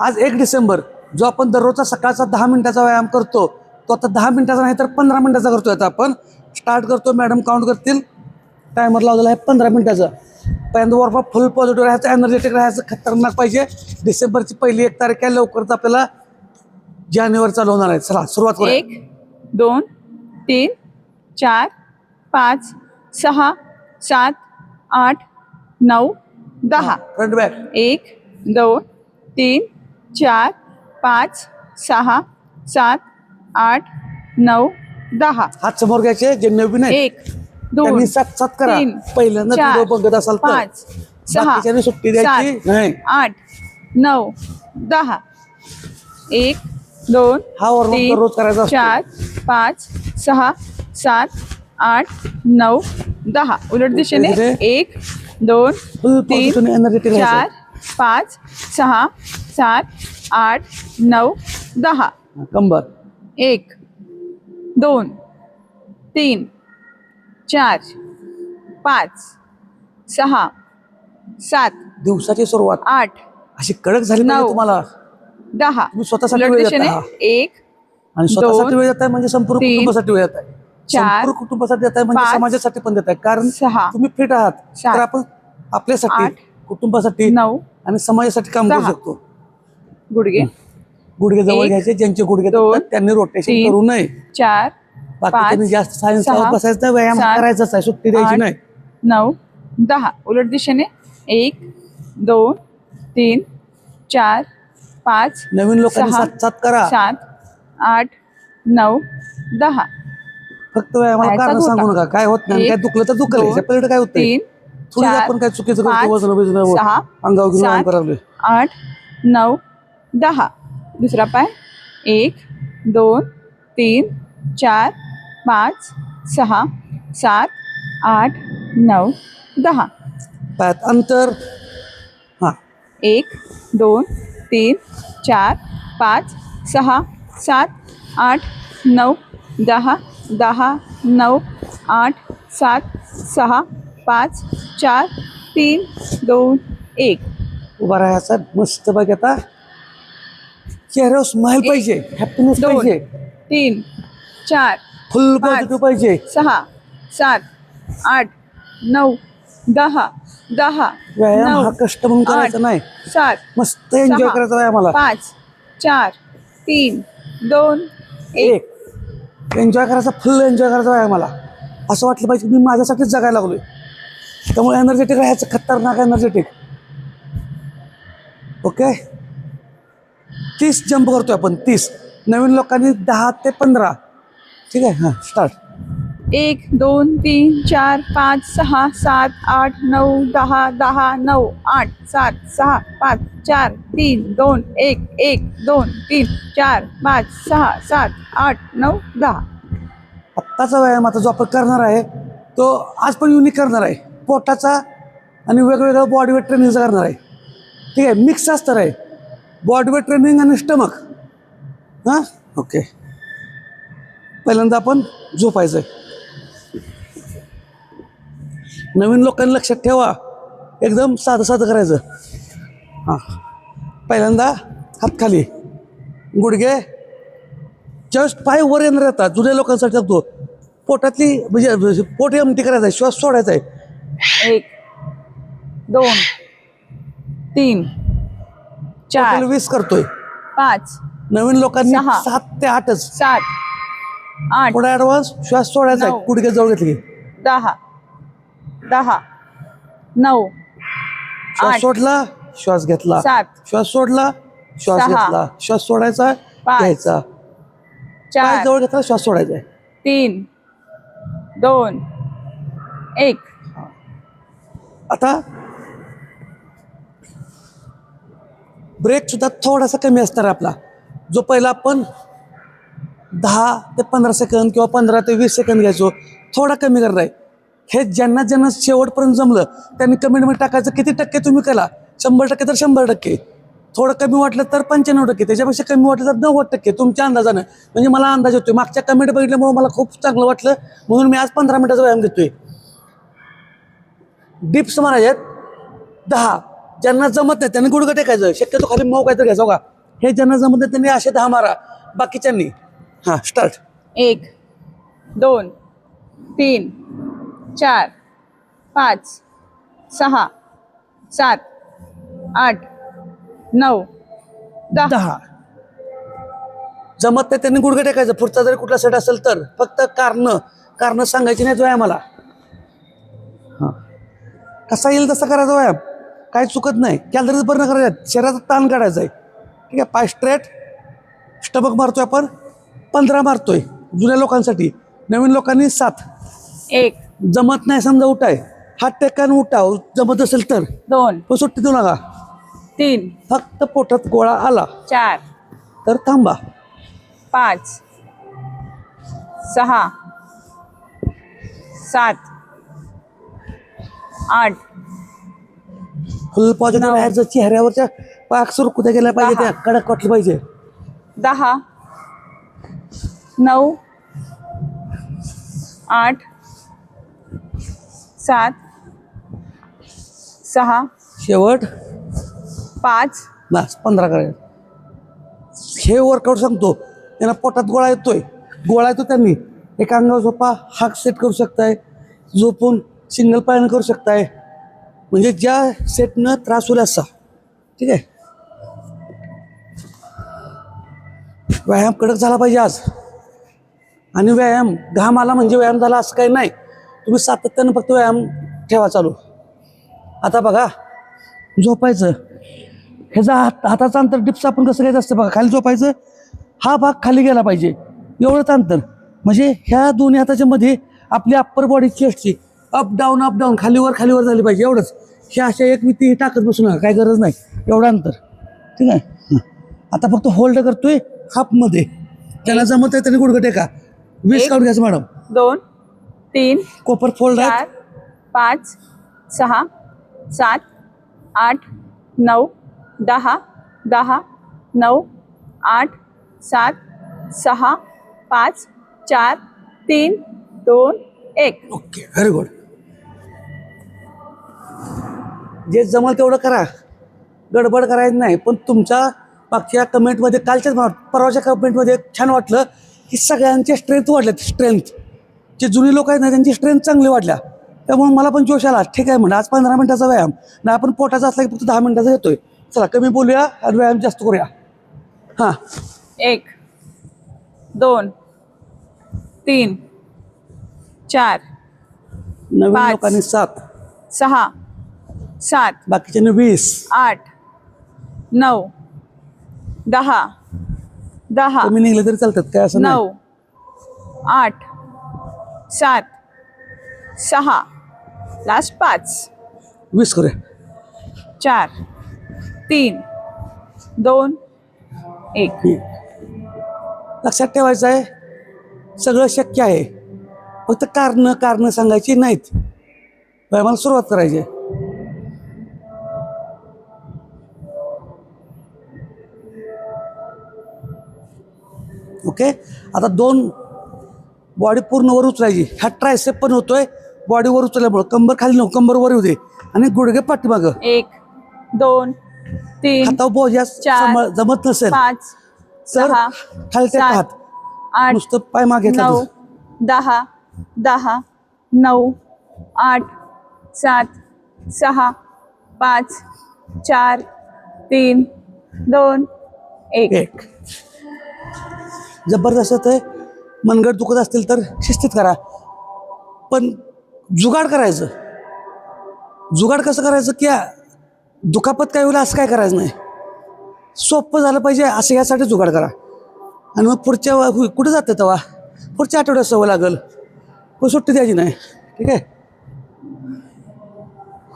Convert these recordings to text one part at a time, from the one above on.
आज एक डिसेंबर जो आपण दररोजचा सकाळचा दहा मिनिटाचा व्यायाम करतो तो आता दहा मिनिटाचा नाही तर पंधरा मिनिटाचा करतोय आता आपण. स्टार्ट करतो मॅडम काउंट करतील. टायमर लावलेला आहे पंधरा मिनिटाचा. पहिल्यांदा वरफा फुल पॉझिटिव्ह राहायचं एनर्जेटिक राहायचं खतरनाक पाहिजे. डिसेंबरची पहिली एक तारीख आहे लवकरच आपल्याला जानेवारी चालू होणार आहे. चला सुरुवात करूया. एक दोन तीन चार पाच सहा सात आठ नऊ दहा. फ्रंट बॅक एक दोन तीन चार पाच सहा सात आठ नऊ दहा. हात समोर घ्यायचे जे नवीन आहे एक दोन त्यांनी सात सात करा. तीन, पहिल्यांदा चार, व्हिडिओ बघत असाल तर. पाच सहा बाकीच्यांनी सुट्टी द्यायची? सात, नाही. आठ नऊ दहा. एक दोन हा वर्म तीन, दररोज करायचा असतो. चार पाच सहा सात आठ नऊ दहा. उलट दिशेने. एक दोन तीन एनर्जेटिक चार पाच सहा सात आठ नऊ दहा. कंबर. एक दोन तीन चार पाच सहा सात दिवसाची सुरुवात. आठ अशी कडक झाली नऊ. तुम्हाला? दहा. तुम्ही स्वतःसाठी वेळ एक आणि स्वतःसाठी वेळ देताय म्हणजे संपूर्ण तीन, कुटुंबासाठी वेळ देताय. चार, संपूर्ण कुटुंबासाठी देताय म्हणजे पाच, समाजासाठी पण देताय. कारण सहा, तुम्ही फिट आहात. सात, तर आपण आपल्यासाठी आठ, कुटुंबासाठी नऊ आणि समाजासाठी काम करू. शकतो. गुडघे. गुडघे जवळ घ्यायचे ज्यांचे गुडघे त्यांनी रोटेशन करू नये. चार पाच, जास्त सायन्स बसायचं व्यायाम करायचाच आहे सुट्टी द्यायची नाही. नऊ दहा उलट दिशेने. एक दोन तीन चार पाच नवीन लोकांनी सहा, सात सात करा. सात आठ नऊ दहा. फक्त व्यायामाला कारण. सांगू नका काय होत नाही काय दुखलं तर दुखलं पलीकडे काय होतं तीन थोडी आपण काय चुकीचं करतो वजन अंगावर घेऊन करावले आठ नऊ दहा। दुसरा पाय। एक दोन तीन चार पाच सहा सात आठ नऊ दहा। पायात अंतर। हा। एक दोन तीन चार पाच सहा सात आठ नऊ दहा। दहा नऊ आठ सात सहा पाच चार तीन दोन एक। उभा राहायचा मस्त बघ आता. चेहऱ्यावर स्माइल पाहिजे हॅपीनेस दोन पाहिजे. तीन चार फुल. पॉझिटिव्ह पाहिजे. सहा सात आठ नऊ दहा दहा व्यायाम नऊ, हा कष्ट म्हणून आठ, करायचा नाही. सात मस्त एन्जॉय सहा, करायचा व्यायामाला पाच चार तीन दोन एक. एक. एन्जॉय करायचा फुल एन्जॉय करायचा व्यायामाला असं वाटलं पाहिजे की मी माझ्यासाठीच जगायला लागलोय. त्यामुळे एनर्जेटिक राहायचं खतरनाक एनर्जेटिक ओके तीस जंप करतोय आपण तीस. नवीन लोकांनी दहा ते पंधरा. ठीक आहे? हां स्टार्ट एक दोन तीन चार पाच सहा सात आठ नऊ दहा दहा नऊ आठ सात सहा पाच चार तीन दोन एक एक दोन तीन चार पाच सहा सात आठ नऊ दहा. आत्ताचा व्यायाम आता जो आपण करणार आहे तो आज पण युनिक करणार आहे. पोटाचा आणि वेगवेगळं बॉडीवेट ट्रेनिंगचा करणार आहे. ठीक आहे? मिक्स असणार आहे. बॉडवे ट्रेनिंग आणि स्टमक हां? ओके पहिल्यांदा आपण झोपायचं आहे नवीन लोकांनी लक्षात ठेवा. एकदम साधं साधं करायचं. हां. पहिल्यांदा हात खाली. गुडघे जस्ट पाय वर येणार येतात जुन्या लोकांसाठी सांगतो. पोटातली म्हणजे, म्हणजे पोट एमटी करायचं आहे. श्वास सोडायचा आहे. एक दोन तीन. चार. टोटल वीस करतोय. पाच. नवीन लोकांनी सहा. सात ते आठच. सात. आठ. थोडा ऍडव्हान्स श्वास सोडायचा नऊ. गुडघे जवळ घेतली. दहा. दहा. नऊ. श्वास आठ. सोडला श्वास घेतला. सात. श्वास सोडला श्वास सहा. घेतला. श्वास सोडायचा पाच. घ्यायचा. पाय चार. जवळ घेतला श्वास सोडायचा आहे. तीन. दोन. एक. आता ब्रेकसुद्धा थोडासा कमी असणार आपला. जो पहिला आपण दहा ते पंधरा सेकंद किंवा पंधरा ते वीस सेकंद घ्यायचो थोडा कमी करणार आहे. हे ज्यांना ज्यांना शेवटपर्यंत जमलं त्यांनी कमेंटमध्ये टाकायचं किती टक्के तुम्ही केला शंभर टक्के तर शंभर टक्के. थोडं कमी वाटलं तर पंच्याण्णव टक्के. त्याच्यापेक्षा कमी वाटलं तर नव्वद टक्के. तुमच्या अंदाजानं. म्हणजे मला अंदाज येतोय. मागच्या कमेंट बघितल्यामुळे मला खूप चांगलं वाटलं. म्हणून मी आज पंधरा मिनिटाचा व्यायाम घेतोय. डिप्स मारायचे आहेत. दहा. ज्यांना जमत नाही त्यांनी गुडघं टेकायचं. शक्यतो खाली मऊ काहीतरी घ्यायचं का हे ज्यांना जमत नाही त्यांनी असे दहा मारा. बाकीच्यांनी. हां स्टार्ट एक दोन तीन चार पाच सहा सात आठ नऊ दहा. जमत नाही त्यांनी गुडघं टेकायचं. पुढचा जरी कुठला सेट असेल तर. फक्त कारण. कारण सांगायची नाही व्यायामाला. हां. कसा येईल तसा करायचा व्यायाम? काही चुकत नाही. कॅलरीज बर्न करायचं शरीराचा ताण काढायचा आहे. ठीक आहे पाय स्ट्रेट स्टबक मारतोय आपण पंधरा मारतोय जुन्या लोकांसाठी. नवीन लोकांनी सात. एक. जमत नाही समजा उठाय. हात टेकान उठाव. जमत असेल तर. दोन. पण सुट्टी देऊ नका. तीन. फक्त पोटात गोळा आला. चार. तर थांबा. पाच. सहा. सात. आठ. फुल पॉझिटिव्ह बाहेरचं चेहऱ्यावरच्या पाक सुरू कुठे गेल्या पाहिजे. त्या कडक वाटलं पाहिजे. दहा. नऊ. आठ. सात. सहा. शेवट? पाच. बस पंधरा करायचं हे वर्कआउट सांगतो. त्यांना पोटात गोळा येतोय. गोळा येतो त्यांनी. एका अंगावर झोपा हाक सेट करू शकताय. झोपून सिंगल पायानं करू शकताय. म्हणजे ज्या सेटनं त्रास होईल असा. ठीक आहे? व्यायाम कडक झाला पाहिजे आज. आणि व्यायाम घाम आला म्हणजे व्यायाम झाला असं काही नाही. तुम्ही सातत्यानं फक्त व्यायाम ठेवा चालू. आता बघा झोपायचं. ह्याचा हात हाताचं अंतर डिप्स आपण कसं घ्यायचं असतं बघा खाली झोपायचं. हा भाग खाली गेला पाहिजे. एवढंच अंतर. म्हणजे ह्या दोन्ही हाताच्या मध्ये आपली अप्पर बॉडी चेस्टची अप डाऊन अप डाऊन खालीवर खालीवर झाली पाहिजे. एवढंच. हे अशा एक मिती हे टाकत बसू नका काही गरज नाही. एवढं अंतर. ठीक आहे. आता फक्त होल्ड करतोय हाफमध्ये. त्याला जमत आहे तरी गुडघं टेका. वीस. काढून घ्यायचं मॅडम दोन तीन कोपर फोल्ड आहे चार पाच सहा सात आठ नऊ दहा दहा नऊ आठ सात सहा पाच चार तीन दोन एक. ओके व्हेरी गुड जे जमल तेवढं करा. गडबड करायचं नाही पण तुमच्या मागच्या कमेंटमध्ये कालच्याच परवाच्या कमेंटमध्ये छान वाटलं की सगळ्यांच्या स्ट्रेंथ वाढल्यात स्ट्रेंथ जे जुनी लोक आहेत ना त्यांची स्ट्रेंथ चांगली वाढल्या. त्यामुळे मला पण जोश आला. ठीक आहे म्हणजे आज पंधरा मिनिटाचा व्यायाम. ना आपण पोटाचा असला की फक्त दहा मिनिटाचा येतोय. चला कमी बोलूया आणि व्यायाम जास्त करूया. हां. एक दोन तीन चार नवीन पाच. लोकांनी सात. सहा सात बाकीच्यांनी वीस. आठ नऊ दहा दहा कमी निघले तरी चालतात काय असं नऊ आठ सात सहा लास्ट पाच. वीस करूया. चार तीन दोन एक. लक्षात ठेवायचं आहे सगळं शक्य आहे. फक्त कारणं कारणं सांगायची नाहीत. व्यायामाला सुरुवात करायची आहे. ओके? आता दोन बॉडी पूर्ण वर उचलायची ह्या ट्रायसेप पण होतोय बॉडी वर उचलल्यामुळं कंबर खाली नको कंबर वर येऊ दे. आणि गुडघे पाठीमागं. एक दोन तीन हातावर बोजा चार, सांभाळ- जमत नसेल. पाच तर सहा खाली टेका सात, हात. आठ नुसतं पाय मागे घेतला नऊ. दहा दहा नऊ आठ सात सहा पाच चार तीन दोन एक. एक. जबरदस्त आहे. मनगड दुखत असतील तर शिस्तीत करा. पण जुगाड करायचं. जुगाड कसं करायचं की दुखापत काय होईल असं काय करायचं नाही. सोपं झालं पाहिजे असं यासाठी जुगाड करा. आणि मग पुढच्या कुठं जातं तेव्हा? पुढच्या आठवड्यात सवय लागेल. पण सुट्टी द्यायची नाही. ठीक आहे?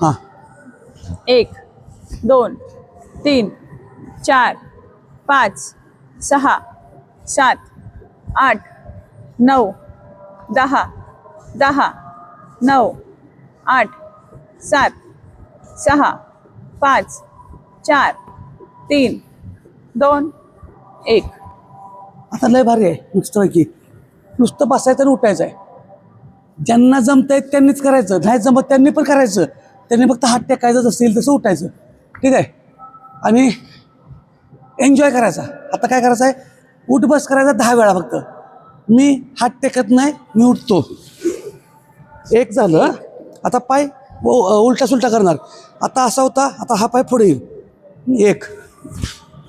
हां. एक दोन तीन चार पाच सहा सात आठ नऊ दहा दहा नऊ आठ सात सहा पाच चार तीन दोन एक. आता लय भारी आहे नुसतं की नुसतं बसायचं आणि उठायचं आहे ज्यांना जमत आहेत त्यांनीच करायचं. नाही जमत त्यांनी पण करायचं. त्यांनी फक्त हात टेकायचं असेल तसं उठायचं. ठीक आहे? आणि एन्जॉय करायचा. आता काय करायचं आहे उठ बस करायचा दहा वेळा फक्त. मी हात टेकत नाही मी उठतो. एक झालं आता पाय उलटा सुलटा करणार. आता असा होता आता हा पाय पुढे येईल. एक.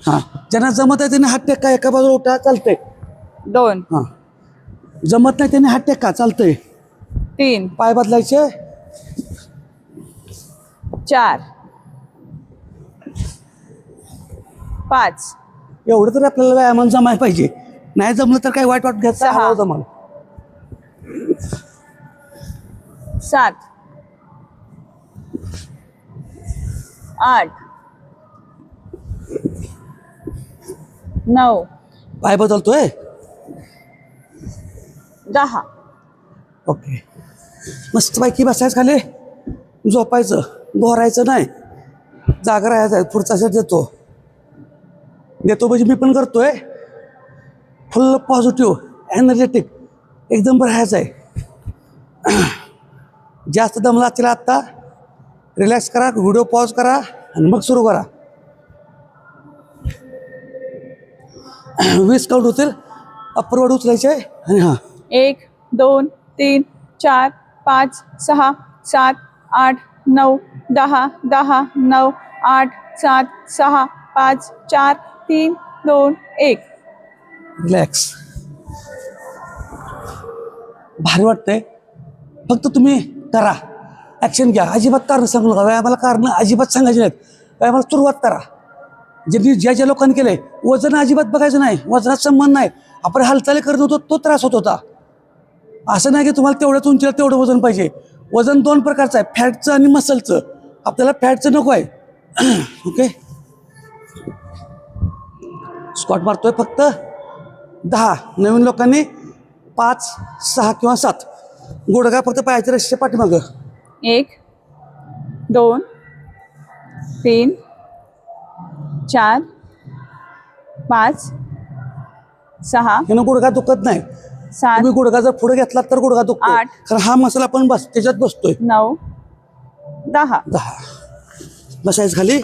हां. ज्यांना जमत आहे त्यांनी हात टेका एका बाजूला उठा चालतंय. दोन. हां. जमत नाही त्यांनी हात टेका चालतंय. तीन. पाय बदलायचे? चार. पाच. एवढं तर आपल्याला व्यायामान जमाय पाहिजे. नाही जमलं तर काही वाईट वाट घ्यायचं? सहा. हळू जमाल. सात. आठ. नऊ. पाय बदलतोय? दहा. ओके. मस्तपैकी बसायचं खाली. झोपायचं. भोरायचं नाही. जागा राहायचं आहे. पुढचा सेट देतो. देतो म्हणजे मी पण करतोय. फुल पॉझिटिव्ह एनर्जेटिक एकदम राहायचं आहे. जास्त दमला असतील आत्ता रिलॅक्स करा व्हिडिओ पॉज करा आणि मग सुरू करा. वीस काउंट होतील. अप्परवड उचलायचे आणि हां. एक दोन तीन चार पाच सहा सात आठ नऊ दहा दहा नऊ आठ सात सहा पाच चार तीन दोन एक. रिलॅक्स भारी वाटतंय. फक्त तुम्ही करा. ॲक्शन घ्या. अजिबात कारण सांगू नका. व्यायामाला कारण अजिबात सांगायची नाहीत. व्यायामाला सुरुवात करा. ज्यांनी ज्या ज्या लोकांनी केलंय वजन अजिबात बघायचं नाही. वजनात संबंध नाही. आपण हालचाली करत होतो तो त्रास होत होता. असं नाही की तुम्हाला तेवढ्याच उंचीला तेवढं वजन पाहिजे. वजन दोन प्रकारचं आहे. फॅटचं आणि मसलचं आपल्याला फॅटचं नको आहे. ओके स्कॉट मारतोय फक्त. दहा नवीन लोकांनी पाच सहा किंवा सात. गुडघा फक्त पायाच्या रस्त्याच्या पाठीमागं. एक दोन तीन चार पाच सहा. यानं गुडघा दुखत नाही. सात. तुम्ही गुडघा जर पुढे घेतला तर गुडघा दुखतो आठ. कारण हा मसाला आपण बस त्याच्यात बसतोय. नऊ. दहा. दहा. बसायचं खाली.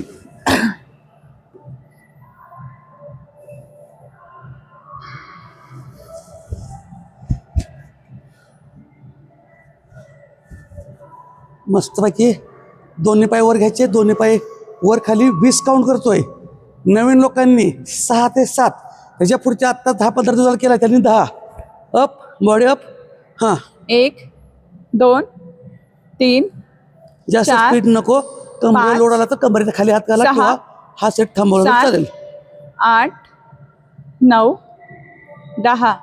मस्तपैकी दोन्ही पाय वर घ्यायचे दोन्ही पाय वर खाली. वीस काउंट करतोय. नवीन लोकांनी सहा ते सात. त्याच्या पुढच्या आत्ता दहा पंधरा दिवसाला केला त्यांनी दहा. अप बॉडी अप हां. एक दोन तीन जास्त चार, स्पीड नको. कमरेला पाच, लोड आला तर कमरेच्या खाली हात घाला सहा, किंवा हा सेट थांबवला तर सात, चालेल. आठ नऊ दहा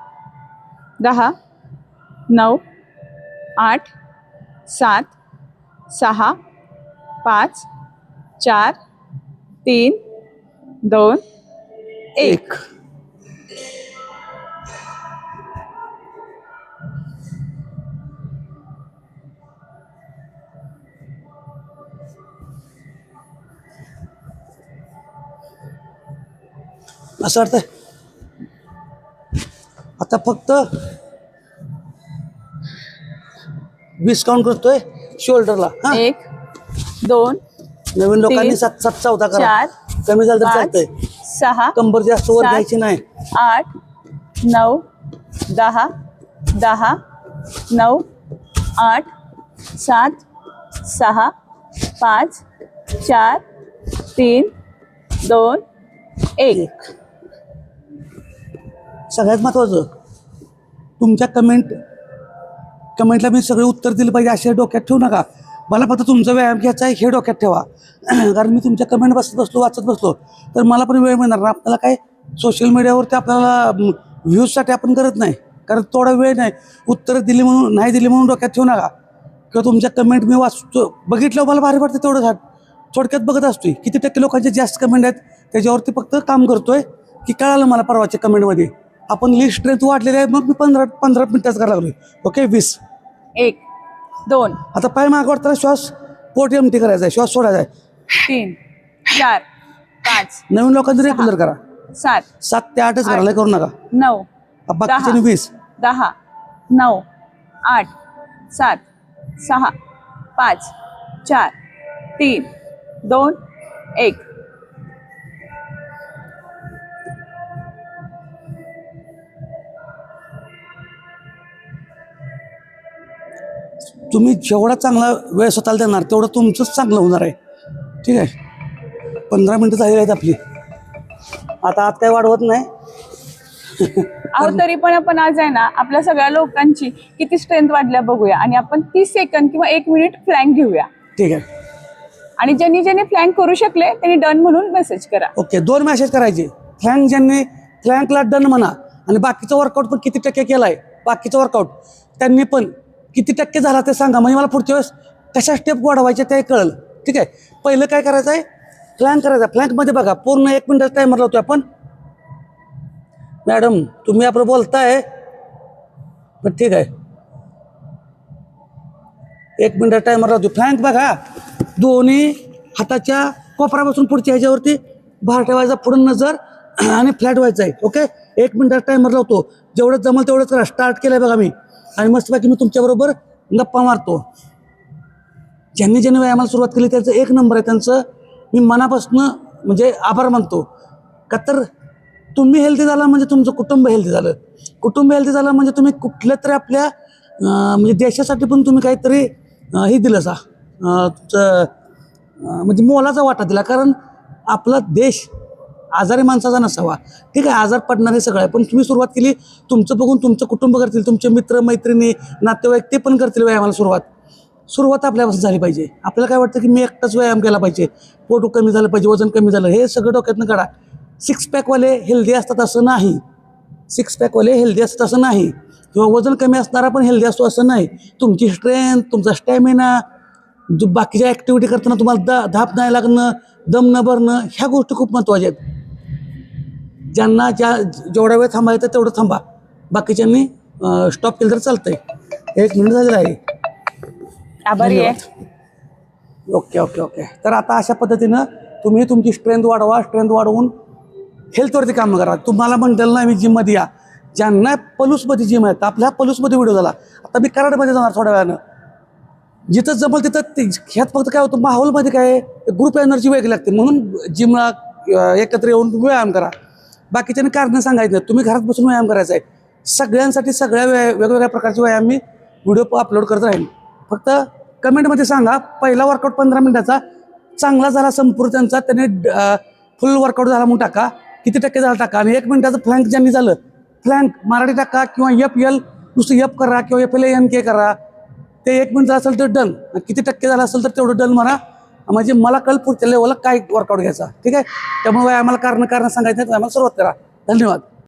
दहा नऊ आठ सात सहा पाच चार तीन दोन एक. असं वाटतंय. आता फक्त वीस काउंट करतोय. शोल्डरला. हा. एक दोन नवीन लोकांनी तीन, सात सात चौदा करा. चार कमी झालं तर पाच चालतंय. सहा कंबर जास्त वर सात, घ्यायची नाही. आठ नऊ दहा दहा नऊ आठ सात सहा पाच चार तीन दोन एक. एक. सगळ्यात महत्वाचं तुमच्या कमेंट कमेंटला मी सगळे उत्तर दिलं पाहिजे असे डोक्यात ठेवू नका. मला फक्त तुमचा व्यायाम घ्यायचा आहे हे डोक्यात ठेवा. कारण मी तुमच्या कमेंट बसत बसलो वाचत बसलो. तर मला पण वेळ मिळणार ना? आपल्याला काय सोशल मीडियावरती आपल्याला व्ह्यूजसाठी आपण करत नाही. कारण थोडा वेळ नाही. उत्तरं दिली म्हणून नाही दिली म्हणून डोक्यात ठेवू नका. किंवा तुमच्या कमेंट मी वाचतो बघितलं मला भारी वाटतं तेवढं झाड. थोडक्यात बघत असतोय. किती टक्के लोकांचे जास्त कमेंट आहेत त्याच्यावरती फक्त काम करतोय की कळालं मला परवाच्या कमेंटमध्ये. आपण लिस्ट स्ट्रेंथ वाढलेली आहे मग मी पंधरा पंधरा मिनिटाच करायला लागलोय. ओके वीस. एक दोन. आता पाय माग वाटताना श्वास पोट एमटी करायचा आहे श्वास सोडायचा आहे. तीन चार पाच नवीन लोकांनी रेग्युलर करा. सात सात ते आठच करायला करू नका. नऊ बाकीचे वीस. दहा नऊ आठ सात सहा पाच चार तीन दोन एक. तुम्ही जेवढा चांगला वेळ स्वतःला देणार तेवढं तुमचंच चांगलं होणार आहे. ठीक आहे? पंधरा मिनटं झालेली आहेत आपली. आता आत काय वाढवत नाही. अहो तरी पण आपण आज आहे ना आपल्या सगळ्या लोकांची किती स्ट्रेंथ वाढल्या बघूया आणि आपण तीस सेकंद किंवा एक मिनिट फ्लँक घेऊया. ठीक आहे. आणि ज्यांनी ज्यांनी फ्लँक करू शकले त्यांनी डन म्हणून मेसेज करा. ओके दोन मॅसेज करायचे. फ्लँक ज्यांनी फ्लँकला डन म्हणा. आणि बाकीचं वर्कआउट पण किती टक्के केलं आहे बाकीचं वर्कआउट त्यांनी पण किती टक्के झाला ते सांगा. म्हणजे मला पुढच्या वेळेस कशा स्टेप वाढवायच्या ते कळलं. ठीक आहे? पहिलं काय करायचं आहे? फ्लँक करायचं फ्लँकमध्ये बघा पूर्ण एक मिनिटाचा टायमर लावतो आपण. मॅडम तुम्ही आपलं बोलताय. पण ठीक आहे. एक मिनिट टायमर लावतो फ्लँक बघा. दोन्ही हाताच्या कोपरापासून पुढच्या ह्याच्यावरती भार ठेवायचा पुढं नजर आणि फ्लॅट व्हायचा आहे. ओके एक मिनिटात टायमर लावतो. जेवढं जमल तेवढंच करा स्टार्ट केलं बघा मी. आणि मस्तपैकी मी तुमच्याबरोबर गप्पा मारतो. ज्यांनी ज्यांनी व्यायामाला सुरुवात केली त्यांचं एक नंबर आहे. त्यांचं मी मनापासून म्हणजे आभार मानतो. का तर तुम्ही हेल्दी झाला म्हणजे तुमचं कुटुंब हेल्दी झालं. कुटुंब हेल्दी झालं म्हणजे तुम्ही कुठल्या तरी आपल्या म्हणजे देशासाठी पण तुम्ही काहीतरी हे दिलं सा. तुमचं म्हणजे मोलाचा वाटा दिला. कारण आपला देश आजारी माणसाचा नसावा. ठीक आहे आजार पडणार हे सगळं आहे. पण तुम्ही सुरुवात केली तुमचं बघून तुमचं कुटुंब करतील तुमचे मित्र मैत्रिणी नातेवाईक ते पण करतील व्यायामाला सुरुवात. सुरुवात आपल्यापासून झाली पाहिजे. आपल्याला काय वाटतं की मी एकटाच व्यायाम केला पाहिजे? पोट कमी झालं पाहिजे वजन कमी झालं हे सगळं डोक्यातनं काढा. सिक्स पॅकवाले हेल्दी असतात असं नाही. सिक्स पॅकवाले हेल्दी असतात असं नाही. किंवा वजन कमी असणारा पण हेल्दी असतो असं नाही. तुमची स्ट्रेंथ तुमचा स्टॅमिना जो बाकीच्या ॲक्टिव्हिटी करताना तुम्हाला दा धाप नाही लागणं दम न भरणं ह्या गोष्टी खूप महत्त्वाच्या आहेत. ज्यांना ज्या जेवढा वेळ थांबायचं तेवढं थांबा. बाकीच्यांनी स्टॉप केलं तर चालतंय. एक मिनिट झालेलं आहे आभारी आहे. Okay okay okay. तर आता अशा पद्धतीनं तुम्ही तुमची स्ट्रेंथ वाढवा स्ट्रेंथ वाढवून हेल्थवरती काम करा. तुम्हाला म्हणताल ना मी जिममध्ये या. ज्यांना पलूसमध्ये जिम आहे आपल्या पलूसमध्ये व्हिडिओ झाला. आता मी कराडमध्ये जाणार थोड्या वेळानं. जिथं जमल तिथं ते ह्यात फक्त काय होतं माहोलमध्ये काय ग्रुप एनर्जी वेगळी लागते. म्हणून जिमला एकत्र येऊन व्यायाम करा. बाकीच्यानं कारणं सांगायचं नाही. तुम्ही घरात बसून व्यायाम करायचा आहे. सगळ्यांसाठी सगळ्या व्याया वेगवेगळ्या प्रकारचे व्यायाम मी व्हिडिओ अपलोड करत राहीन. फक्त कमेंटमध्ये सांगा पहिला वर्कआउट पंधरा मिनिटाचा चांगला झाला संपूर्ण त्यांचा त्याने फुल वर्कआउट झाला म्हणून टाका. किती टक्के झाला टाका? आणि एक मिनिटाचं फ्लँक ज्यांनी झालं फ्लँक मराठी टाका किंवा एफ एल नुसतं एफ करा किंवा एफ एल एन के करा. ते एक मिनिट असेल तर डन किती टक्के झालं असेल तर तेवढं डन म्हणा. म्हणजे मला कल पुढच्या लेवलला काय वर्कआउट घ्यायचा? ठीक आहे? त्यामुळे आम्हाला कारण कारण सांगायचं नाही आम्हाला सुरुवात करा. धन्यवाद.